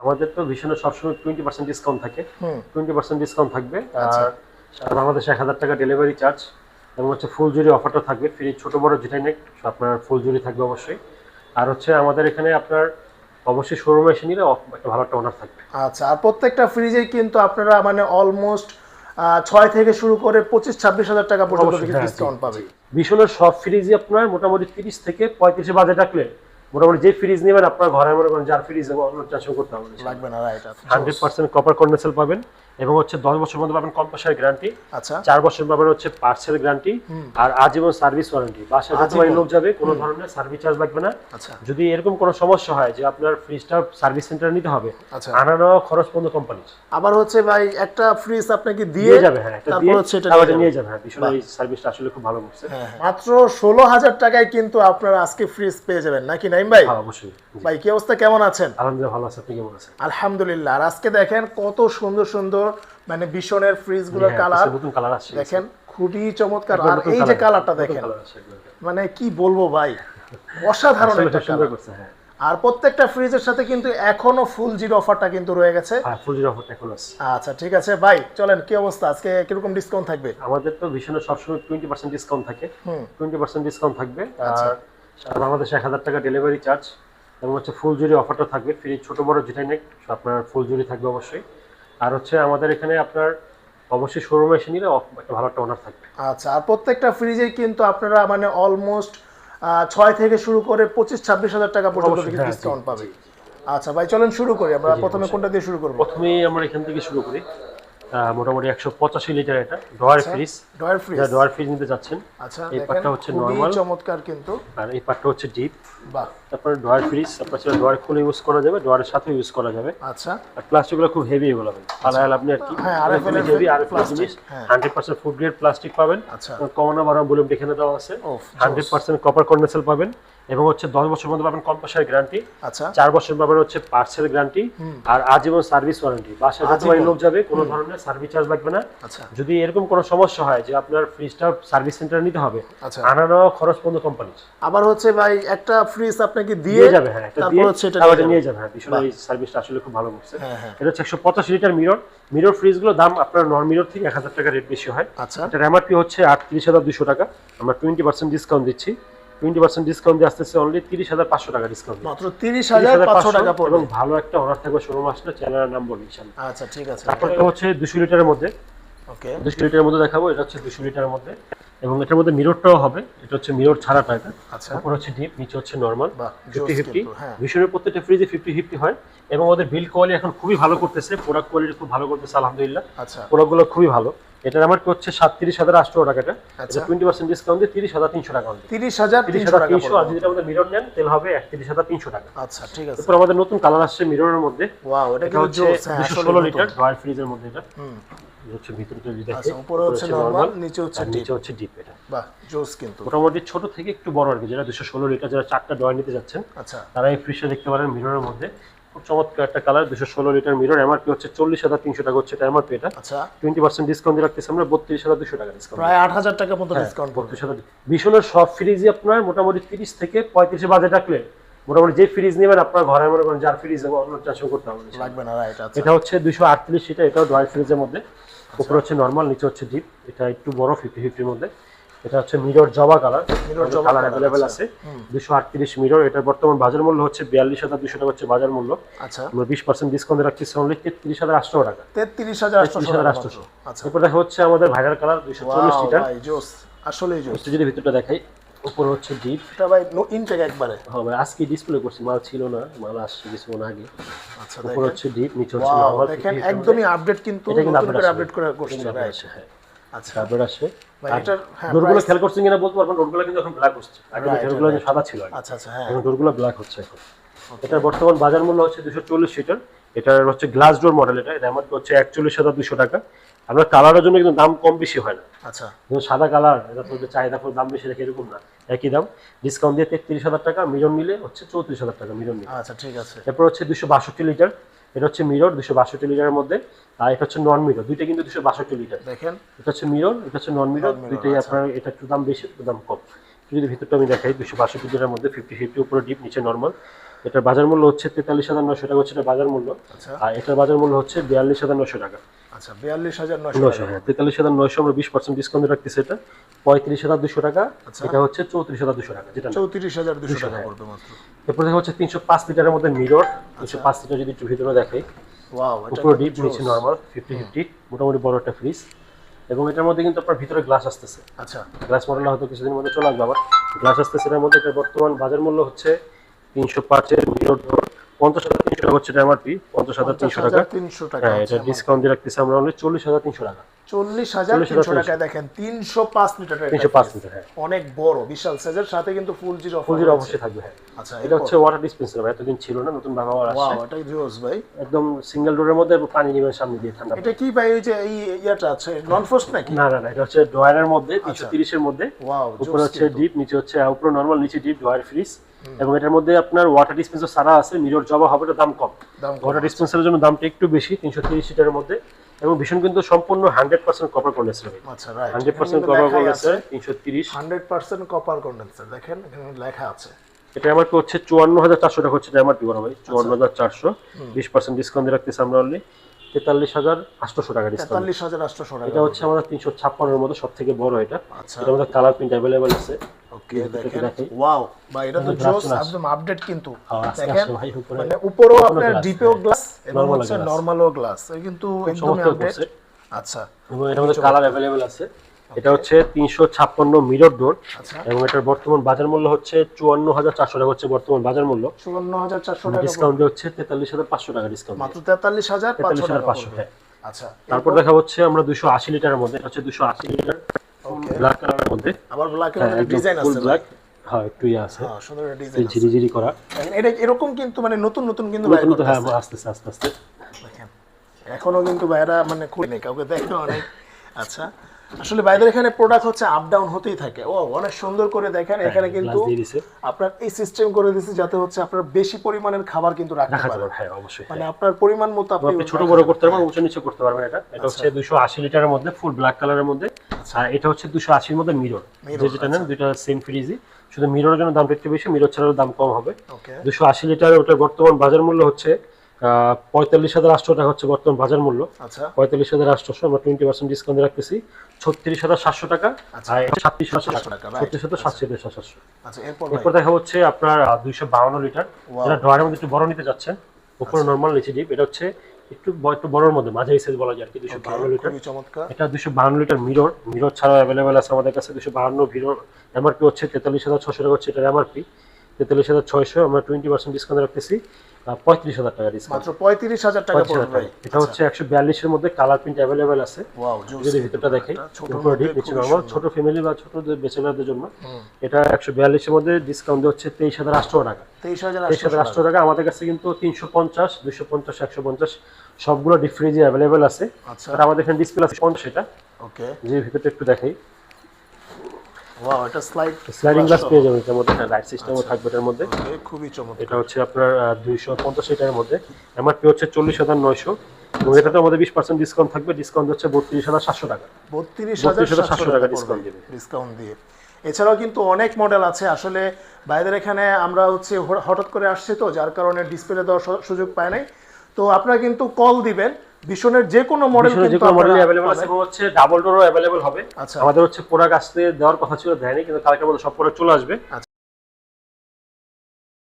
আমাদের তো ভীষণ সবসময় টোয়েন্টি পার্সেন্ট ডিসকাউন্ট থাকে। টোয়েন্টি পার্সেন্ট ডিসকাউন্ট থাকবে। আচ্ছা। আর বাংলাদেশে এক হাজার টাকা ডেলিভারি চার্জ এবং হচ্ছে ফুল জুড়ি অফারটা থাকবে। ফ্রি ছোট বড় যেটাই নেই আপনার ফুল জুড়ি থাকবে অবশ্যই। আর হচ্ছে আমাদের এখানে আপনার অবশ্যই শোরুমে এসে নিলে একটা ভালো একটা অনার থাকবে। আচ্ছা আর প্রত্যেকটা ফ্রিজে কিন্তু আপনারা মানে অলমোস্ট ছয় থেকে শুরু করে পঁচিশ ছাব্বিশ হাজার টাকা পর্যন্ত অবশ্যই, হ্যাঁ, ডিসকাউন্ট পাবে। ভীষণের সব ফ্রিজই আপনার মোটামুটি তিরিশ থেকে পঁয়ত্রিশে বাজে রাখলে মোটামুটি যে ফ্রিজ নেবেন আপনার ঘরে মনে করেন যার ফ্রিজ অন্য চাষও করতে হবে। লাগবে না right hundred percent copper condenser পাবেন। এবং হচ্ছে দশ বছর মধ্যে পাবেন কম্পাসার গ্যারান্টি। আচ্ছা। চার বছর পাবেন হচ্ছে পার্সেল গ্যারান্টি আর আজীবন সার্ভিস ওয়ারেন্টি। বাসায় লোক যাবে কোনো ধরনের সার্ভিস চার্জ লাগবে না। আচ্ছা। যদি এরকম কোনো সমস্যা হয় যে আপনার ফ্রিজটা সার্ভিস সেন্টারে নিতে হবে আচ্ছা। আনা নেওয়া খরচ পর্যন্ত কোম্পানি আবার হচ্ছে ভাই একটা ফ্রিজ আপনাকে দিয়ে দিয়ে যাবে হ্যাঁ তারপর হচ্ছে এটা নিয়ে যাবে। হ্যাঁ ভীষণ এই সার্ভিসটা আসলে খুব ভালো করছে। হ্যাঁ, হ্যাঁ। মাত্র ষোলো হাজার টাকায় কিন্তু আপনারা আজকে ফ্রিজ পেয়ে যাবেন। নাকি নাইম ভাই? হ্যাঁ অবশ্যই। ভাই কি অবস্থা? কেমন আছেন? আলহামদুলিল্লাহ ভালো আছে। আপনি কেমন আছেন? আলহামদুলিল্লাহ। আর আজকে দেখেন কত সুন্দর সুন্দর মানে ভীষণের ফ্রিজগুলোর কালার দেখেন খুবই চমৎকার। আর এই যে কালারটা দেখেন। মানে কি বলব ভাই? অসাধারণ একটা কালার হ্যাঁ। আর প্রত্যেকটা ফ্রিজের সাথে কিন্তু এখনও ফুল জিরো অফারটা কিন্তু রয়ে গেছে। হ্যাঁ ফুল জিরো অফারটা এখন আছে। আচ্ছা ঠিক আছে। ভাই চলেন কি অবস্থা? আজকে কীরকম ডিসকাউন্ট থাকবে? আমাদের তো ভীষণ সবসময় টোয়েন্টি পার্সেন্ট ডিসকাউন্ট থাকে। হুম। টোয়েন্টি পার্সেন্ট ডিসকাউন্ট থাকবে। আচ্ছা। আর সারা বাংলাদেশে এক হাজার টাকা ডেলিভারি চার্জ এবং হচ্ছে ফুল জুড়ি অফারটা থাকবে। ফ্রি ছোট বড় যেটাই নেই আপনার ফুল জুড়ি থাকবে অবশ্যই। আর হচ্ছে আমাদের এখানে আপনার অবশ্যই শোরুমে এসে নিলে একটা ভালো একটা অনার থাকবে। আচ্ছা আর প্রত্যেকটা ফ্রিজে কিন্তু আপনারা মানে অলমোস্ট ছয় থেকে শুরু করে পঁচিশ ছাব্বিশ হাজার টাকা পর্যন্ত অবশ্যই, হ্যাঁ, ডিসকাউন্ট পাবে। আচ্ছা ভাই চলেন শুরু করি আমরা প্রথমে কোনটা দিয়ে শুরু করব? প্রথমেই আমরা এখান থেকে শুরু করি। মোটামুটি একশো পঁচাশি লিটার এটা। Drawer fridge. Drawer fridge? Drawer fridge নিতে যাচ্ছেন। আচ্ছা এই পাটটা হচ্ছে normal। চমৎকার কিন্তু। আর এই পার্টটা হচ্ছে ডিপ বাহ। তারপরে ডয়ার ফ্রিজ তারপর সেটা ডয়ার খুলে ইউজ করা যাবে ডয়ারের সাথে ইউজ করা যাবে। আচ্ছা। আর প্লাস্টিকগুলো খুব হেভি এগুলো হবে পালায়াল আপনি আর কি। হ্যাঁ, RFL হেভি আর হ্যাঁ। Hundred percent food grade plastic পাবেন। আচ্ছা। কমানো বাড়ানো বলে এখানে দেওয়া আছে। হান্ড্রেড পার্সেন্ট কপার কন্ডেন্সার পাবেন। এবং হচ্ছে দশ বছর মধ্যে পাবেন কম্পাসার গ্যারান্টি। আচ্ছা। চার বছর পাবেন হচ্ছে পার্সেল গ্যারান্টি আর আজীবন সার্ভিস ওয়ারেন্টি। বাসায় যত আজীবন। লোক যাবে কোনো ধরনের সার্ভিস চার্জ লাগবে না। আচ্ছা। যদি এরকম কোনো সমস্যা হয় যে আপনার ফ্রিজটা সার্ভিস সেন্টারে নিতে হবে আচ্ছা। আনা নেওয়া খরচ পর্যন্ত কোম্পানি আবার হচ্ছে ভাই একটা ফ্রিজ আপনাকে দিয়ে যাবে হ্যাঁ তারপর হচ্ছে এটা নিয়ে যাবে। হ্যাঁ ভীষণ এই সার্ভিসটা আসলে খুব ভালো করছে। হ্যাঁ হ্যাঁ। এটা হচ্ছে একশো পঁচাশি লিটার মিরর মিরর ফ্রিজগুলো দাম আপনার নন মিরর থেকে এক হাজার টাকা রেট বেশি হয়। আচ্ছা। এটার এমআরপি হচ্ছে আটত্রিশ হাজার দুশো টাকা। আমরা টোয়েন্টি পার্সেন্ট ডিসকাউন্ট দিচ্ছি। টোয়েন্টি পার্সেন্ট ডিসকাউন্ট দিয়ে আসতেছে অনলি তিরিশ হাজার পাঁচশো টাকা ডিসকাউন্ট মাত্র তিরিশ হাজার পাঁচশো টাকা এবং ভালো একটা অনার থাকবে শোরুম আসলে চ্যানেলের নাম বলবি আচ্ছা ঠিক আছে। তারপরটা হচ্ছে দুশো লিটারের মধ্যে। ওকে। দুশো লিটারের মধ্যে দেখাবো এটা হচ্ছে দুশো লিটারের মধ্যে। এবং এটার মধ্যে মিররটাও হবে এটা হচ্ছে মিরর ছাড়াটা এটা। আচ্ছা। উপর হচ্ছে ডিপ নিচে হচ্ছে নর্মাল ফিফটি ফিফটি হ্যাঁ। প্রত্যেকটা ফ্রিজে ফিফটি ফিফটি হয় এবং ওদের বিল কোয়ালিটি এখন খুবই ভালো করতেছে প্রোডাক্ট কোয়ালিটি খুব ভালো করতেছে আলহামদুলিল্লাহ। আচ্ছা। প্রোডাক্টগুলো খুবই ভালো। এটার আমার হচ্ছে? সাতত্রিশ হাজার আটশো টাকাটা। এটা টোয়েন্টি পার্সেন্ট ডিসকাউন্ট দিয়ে তিরিশ হাজার তিনশো টাকা তিরিশ হাজার তিরিশ হাজার তিনশো আর যদি আমাদের মিরর নেন তাহলে হবে একত্রিশ হাজার তিনশো টাকা। আচ্ছা ঠিক আছে। এরপর আমাদের নতুন কালার আসছে মিররের মধ্যে। ওয়াও এটা হচ্ছে হ্যাঁ দুশো ষোলো লিটার ড্রয়ার ফ্রিজের মধ্যে এটা। হচ্ছে ভিতরে যদি দেখে আচ্ছা উপরে হচ্ছে নরমাল নিচে হচ্ছে ডিপ নিচে হচ্ছে ডিপ এটা। বাহ জোস কিন্তু। মোটামুটি ছোট থেকে একটু বড় আর কি যারা দুশো ষোলো লিটার যারা চারটা ড্রয়ার নিতে যাচ্ছেন আচ্ছা। তারা এই ফ্রিজটা দেখতে পারেন মিররের মধ্যে। খুব চমৎকার একটা কালার দুশো ষোলো লিটার মিরর এমআরপি হচ্ছে চল্লিশ হাজার তিনশো টাকা হচ্ছে এটা এমআরপি এটা। আচ্ছা। টোয়েন্টি পার্সেন্ট ডিসকাউন্ট দিয়ে রাখতেছি আমরা বত্রিশ হাজার দুশো টাকা ডিসকাউন্ট প্রায় আট হাজার টাকা মতো ডিসকাউন্ট বত্রিশ হাজার ভীষণের সব ফ্রিজই আপনার মোটামুটি তিরিশ থেকে পঁয়ত্রিশে বাজেট রাখলে মোটামুটি যে ফ্রিজ নেবেন আপনার ঘরে মনে করেন যার ফ্রিজ অন্য ট্রান্সফার করতে হবে। লাগবে না রাইট আচ্ছা। এটা হচ্ছে দুশো আটত্রিশ এটা এটাও ড্রয়ার ফ্রিজের মধ্যে। উপরে হচ্ছে নর্মাল নিচে হচ্ছে ডিপ এটা একটু বড় ফিফটি ফিফটির মধ্যে। এটা হচ্ছে মিরর জবা কালার। Mirror জবা কালার অ্যাভেলেবেল আচ্ছা। আছে। দুশো আটত্রিশ মিরর। এটার বর্তমান বাজার মূল্য হচ্ছে বিয়াল্লিশ হাজার দুশো টাকা হচ্ছে বাজার মূল্য। আচ্ছা। আমরা বিশ পার্সেন্ট ডিসকাউন্ট রাখতেছি অনলি তেত্রিশ হাজার আটশো টাকা। তেত্রিশ হাজার আটশো তেত্রিশ হাজার আটশো। আচ্ছা। এরপর দেখা হচ্ছে আমাদের ভাইরাল কালার দুশো চল্লিশ লিটার ভাই জোস। আসলেই জোস। একটু যদি ভিতরটা দেখাই উপরে হচ্ছে ডিপ। এটা ভাই নো ইনটেক একবারে। হবে আজকে ডিসপ্লে করছি মাল ছিল না মাল আসছে কিছুক্ষণ আগে। আচ্ছা উপরে হচ্ছে ডিপ নিচে হচ্ছে নর্মাল দেখেন একদমই আপডেট কিন্তু নতুন করে আপডেট করে করছে আসবে হ্যাঁ। আচ্ছা। আপডেট আসে ভাই হ্যাঁ ডোরগুলো খেয়াল করছেন কিনা বলতে পারবেন ডোরগুলো কিন্তু এখন ব্ল্যাক হচ্ছে। আগে ডোরগুলো সাদা ছিল আচ্ছা আচ্ছা হ্যাঁ। ডোরগুলো ব্ল্যাক হচ্ছে এখন। এটার বর্তমান বাজার মূল্য হচ্ছে দুশো চল্লিশ লিটার। এটার হচ্ছে গ্লাস ডোর মডেল এটা। এটা আমার হচ্ছে একচল্লিশ হাজার দুশো টাকা। আপনার কালারের জন্য কিন্তু দাম কম বেশি হয় না। আচ্ছা। সাদা কালার এটা তো চাহিদা দাম বেশি দেখে এরকম না। একই দাম। ডিসকাউন্ট দিয়ে তেত্রিশ হাজার টাকা মিলন নিলে হচ্ছে চৌত্রিশ হাজার টাকা মিলন নিলে। আচ্ছা ঠিক আছে। এরপর হচ্ছে দুশো বাষট্টি লিটার। এটা হচ্ছে মিরর দুশো বাষট্টি লিটারের মধ্যে আর এটা হচ্ছে নন মিরর দুইটা কিন্তু দুশো বাষট্টি লিটার। দেখেন। এটা হচ্ছে মিরর এটা হচ্ছে নন মিরর দুইটাই আচ্ছা। আপনার এটা একটু দাম বেশি একটু দাম কম। যদি ভিতরটা আমি দেখাই দুশো বাষট্টি লিটারের মধ্যে ফিফটি ফিফটি উপরে ডিপ নিচে নর্মাল এটার বাজার মূল্য হচ্ছে তেতাল্লিশ হাজার নশো টাকা হচ্ছে এটা বাজার মূল্য। আচ্ছা। আর এটার বাজার মূল্য হচ্ছে বিয়াল্লিশ হাজার নশো টাকা। আচ্ছা বিয়াল্লিশ হাজার নয়শো হ্যাঁ তেতাল্লিশ হাজার নয়শো আমরা বিশ পার্সেন্ট ডিসকাউন্ট রাখতেছি এটা। পঁয়ত্রিশ হাজার দুশো টাকা আচ্ছা। এটা হচ্ছে চৌত্রিশ হাজার দুশো টাকা যেটা চৌত্রিশ হাজার দুশো টাকা হ্যাঁ। পড়বে মাত্র। এরপর দেখা হচ্ছে তিনশো পাঁচ লিটারের মধ্যে মিরর। তিনশো পাঁচ লিটার যদি একটু ভিতরে দেখাই। উপরে ডিপ নিচে নর্মাল ফিফটি ফিফটি মোটামুটি বড় একটা ফ্রিজ এবং এটার মধ্যে কিন্তু আপনার ভিতরে গ্লাস আসতেছে। আচ্ছা। গ্লাস মডেল হয়তো কিছুদিনের মধ্যে চলে আসবে আবার। গ্লাস আসতেছে এটার মধ্যে বর্তমান বাজার মূল্য হচ্ছে তিনশো পাঁচের মিরর পঞ্চাশ হাজার তিনশো টাকা হচ্ছে এমআরপি পঞ্চাশ হাজার তিনশো টাকা। তিনশো টাকা এটা ডিসকাউন্ট দিয়ে রাখতেছি আমরা অনলি চল্লিশ হাজার তিনশো টাকা। চল্লিশ হাজার তিনশো টাকায় দেখেন তিনশো পাঁচ লিটারের তিনশো পাঁচ লিটার অনেক বড় বিশাল সাইজের সাথে কিন্তু ফুল জিরো ফুলজির অবশ্যই থাকবে আচ্ছা এটা হচ্ছে ওয়াটার ডিসপেন্সার এতদিন ছিল না নতুন আসছে। ভাই। একদম সিঙ্গেল ডোরের মধ্যে পানি নিবেন সামনে দিয়ে ঠান্ডা এটা কি ভাই ওই যে এই ইয়াটা আছে নন ফ্রস্ট নাকি? না না না এটা হচ্ছে ড্রয়ারের মধ্যে আচ্ছা। তিনশো তিরিশের মধ্যে। ওয়াও উপরে হচ্ছে ডিপ নিচে হচ্ছে উপরে নর্মাল নিচে ডিপ ড্রয়ার ফ্রিজ এবং এটার মধ্যে আপনার ওয়াটার ডিসপেন্সার সারা আছে মিরর জবা হবে এটা দাম কম। ওয়াটার ডিসপেন্সারের জন্য দামটা একটু বেশি তিনশো তিরিশ লিটারের মধ্যে। এবং ভীষণ কিন্তু সম্পূর্ণ হান্ড্রেড পার্সেন্ট কপার কন্ডেন্সার আচ্ছা right hundred percent copper condenser তিনশো তিরিশ। হান্ড্রেড পার্সেন্ট কপার কন্ডেন্সার দেখেন এখানে লেখা আছে। এটা আমার হচ্ছে চুয়ান্ন হাজার চারশো টাকা হচ্ছে এটা আমার বড় ভাই। আচ্ছা। চুয়ান্ন হাজার চারশো বিশ পার্সেন্ট ডিসকাউন্ট দিয়ে রাখতেছি আমরা অনলি তেতাল্লিশ হাজার আটশোশো টাকা ডিসকাউন্ট তেতাল্লিশ হাজার টাকা এটা হচ্ছে আমাদের তিনশো ছাপ্পান্নের মধ্যে সব থেকে বড় এটা। আচ্ছা। এটার মধ্যে কালার প্রিন্ট অ্যাভেলেবেল আছে। ওকে দেখেন। ওয়াও ভাই এটা তো জোস একদম আপডেট কিন্তু। দেখেন আস্তে ভাই উপরে মানে উপরেও আপনার ডিপেও। গ্লাস এবং হচ্ছে নরমালও গ্লাস কিন্তু একদমই আপডেট আচ্ছা। এবং এটার মধ্যে কালার অ্যাভেলেবেল আছে। এটা হচ্ছে তিনশো ছাপ্পান্ন মিরর ডোর এবং এটার বর্তমান বাজার মূল্য হচ্ছে চুয়ান্ন হাজার চারশো টাকা হচ্ছে বর্তমান বাজার মূল্য। চুয়ান্ন হাজার চারশো টাকা ডিসকাউন্ট হচ্ছে তেতাল্লিশ হাজার পাঁচশো টাকা ডিসকাউন্ট মাত্র তেতাল্লিশ হাজার তেতাল্লিশ হাজার পাঁচশো হ্যাঁ। আচ্ছা তারপর দেখা হচ্ছে আমরা দুশো আশি লিটারের মধ্যে। এটা হচ্ছে দুশো আশি লিটার. ব্ল্যাক কালারের মধ্যে। আবার ব্ল্যাক হ্যাঁ, একদম ডিজাইন আছে ব্ল্যাক হ্যাঁ একটু ইয়ে আছে। হ্যাঁ সুন্দর ডিজাইন ঝিরি ঝিরি করা। এটা এরকম কিন্তু মানে নতুন নতুন কিন্তু নতুন নতুন হ্যাঁ আস্তে আস্তে আস্তে। এখনও কিন্তু ভাইরা মানে খুলে কাউকে দেখে অনেক আচ্ছা আসলে বাইদের এখানে প্রোডাক্ট হচ্ছে আপ ডাউন হতেই থাকে। ও অনেক সুন্দর করে দেখেন এখানে কিন্তু আপনার এই সিস্টেম করে দিচ্ছে যাতে হচ্ছে আপনার বেশি পরিমাণের খাবার কিন্তু রাখতে যাবে হ্যাঁ অবশ্যই মানে আপনার পরিমাণ মতো আপনি ছোট বড় করতে পারবেন উঁচু নিচে করতে পারবেন এটা। এটা হচ্ছে দুশো আশি লিটারের মধ্যে ফুল ব্ল্যাক কালারের মধ্যে। আর এটা হচ্ছে দুশো আশির মধ্যে মিরর যেটা নেন দুইটা সেম ফ্রিজই শুধু মিররের জন্য দামটা একটু বেশি মিরর ছাড়াও দাম কম হবে। ওকে দুশো আশি লিটার ওটার বর্তমান বাজার মূল্য হচ্ছে পঁয়তাল্লিশ হাজার আটশো টাকা হচ্ছে বর্তমান বাজার মূল্য। আচ্ছা। পঁয়তাল্লিশ হাজার আটশোশো আমরা টোয়েন্টি পার্সেন্ট ডিসকাউন্ট রাখতেছি। ছত্রিশ হাজার সাতশো টাকা আচ্ছা। আর সাতত্রিশ হাজার সাতশো টাকা, ছত্রিশ হাজার সাতশো সাতশো। আচ্ছা এরপর দেখা হচ্ছে আপনার দুইশো বাউন্ন লিটার। যারা ড্রয়ারের মধ্যে একটু বড় নিতে যাচ্ছেন উপরে নর্মাল নিচে ডিপ এটা হচ্ছে একটু একটু বড়র মধ্যে মাঝারি সাইজ বলা যায় আর কি দুশো বাউন্ন লিটার। চমৎকার। এটা দুশো বাহান্ন লিটার মিরর মিরর ছাড়াও অ্যাভেলেবেল আছে আমাদের কাছে দুশো বাহান্ন মিরর এমআরপি হচ্ছে তেতাল্লিশ হাজার ছশো টাকা হচ্ছে এটার এমআরপি তেতাল্লিশ হাজার ছয়শো আমরা টোয়েন্টি পার্সেন্ট ডিসকাউন্ট রাখতেছি। পঁয়ত্রিশ হাজার টাকা ডিসকাউন্ট মাত্র পঁয়ত্রিশ হাজার টাকা পড়বে। এটা হচ্ছে একশো বিয়াল্লিশের মধ্যে কালার প্রিন্ট অ্যাভেলেবেল আছে। যদি ভিতরটা দেখে ছোট উপরে ডিপ নিচে নর্মাল ছোট ফ্যামিলি বা ছোট জন্য এটা একশো বিয়াল্লিশের মধ্যে ডিসকাউন্ট হচ্ছে তেইশ হাজার আটশো টাকা। তেইশ হাজার আটশো টাকা আমাদের কাছে কিন্তু তিনশো পঞ্চাশ দুশো পঞ্চাশ একশো পঞ্চাশ সবগুলো ডিপ ফ্রিজে অ্যাভেলেবেল আছে। আচ্ছা। আর আমাদের এখানে ডিসপ্লে আছে পঞ্চাশ এটা। ওকে যে ভিতরটা একটু দেখাই ওয়াও এটা স্লাইড স্লাইডিং গ্লাস পেয়ে যাবেন এটার মধ্যে লাইট সিস্টেমও থাকবে এটার মধ্যে। খুবই চমৎকার। এটা হচ্ছে আপনার দুইশো পঞ্চাশ লিটারের মধ্যে। এমআরপি হচ্ছে চল্লিশ হাজার নয়শো। এবং এটাতে আমাদের বিশ পার্সেন্ট ডিসকাউন্ট থাকবে। ডিসকাউন্ট হচ্ছে বত্রিশ হাজার সাতশো টাকা। বত্রিশ 32,700 হাজার টাকা টাকা discount দিবে। ডিসকাউন্ট দিয়ে। এছাড়াও কিন্তু অনেক মডেল আছে। আসলে বাইরের এখানে আমরা হচ্ছে হঠাৎ করে আসছি তো যার কারণে ডিসপ্লে দেওয়ার সুযোগ পায় নাই। তো আপনারা কিন্তু কল দিবেন। ভীষণের যে কোনো মডেল যে কিন্তু কোনো মডেল अवेलेबल আছে। হচ্ছে ডাবল ডোরও अवेलेबल হবে আচ্ছা। আমাদের হচ্ছে প্রোডাক্ট আসতে দেওয়ার কথা ছিল দেয়নি কিন্তু কালকে বলে সব প্রোডাক্ট চলে আসবে